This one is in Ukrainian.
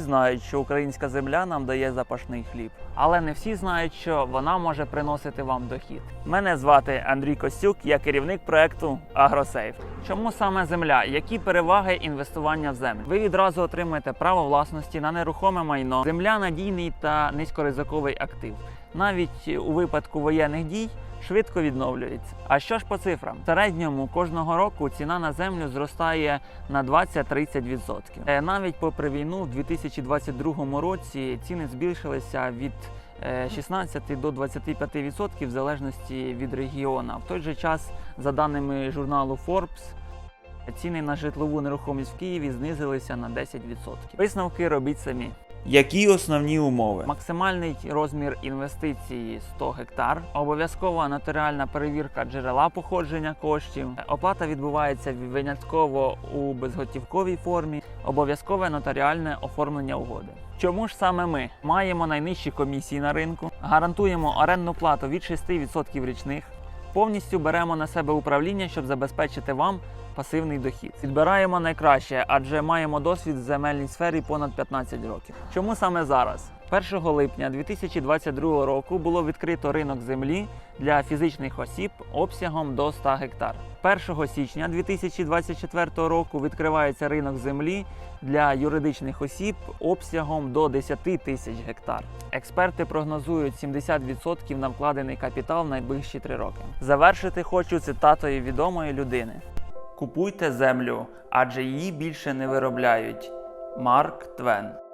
Знають, що українська земля нам дає запашний хліб, але не всі знають, що вона може приносити вам дохід. Мене звати Андрій Костюк, я керівник проекту Агросейф. Чому саме земля? Які переваги інвестування в землю? Ви відразу отримаєте право власності на нерухоме майно. Земля надійний та низькоризиковий актив. Навіть у випадку воєнних дій швидко відновлюється. А що ж по цифрам? В середньому кожного року ціна на землю зростає на 20-30%. Е, Навіть попри війну, в 2022 році ціни збільшилися від е, 16 до 25% в залежності від регіону. В той же час, за даними журналу Forbes, ціни на житлову нерухомість в Києві знизилися на 10%. Висновки робіть самі. Які основні умови? Максимальний розмір інвестиції 100 гектар, обов'язкова нотаріальна перевірка джерела походження коштів. Оплата відбувається винятково у безготівковій формі, обов'язкове нотаріальне оформлення угоди. Чому ж саме ми маємо найнижчі комісії на ринку, гарантуємо орендну плату від 6% річних, повністю беремо на себе управління, щоб забезпечити вам пасивний дохід. Відбираємо найкраще, адже маємо досвід в земельній сфері понад 15 років. Чому саме зараз? 1 липня 2022 року було відкрито ринок землі для фізичних осіб обсягом до 100 гектар. 1 січня 2024 року відкривається ринок землі для юридичних осіб обсягом до 10 тисяч гектар. Експерти прогнозують 70% на вкладений капітал в найближчі три роки. Завершити хочу цитатою відомої людини: Купуйте землю, адже її більше не виробляють. Марк Твен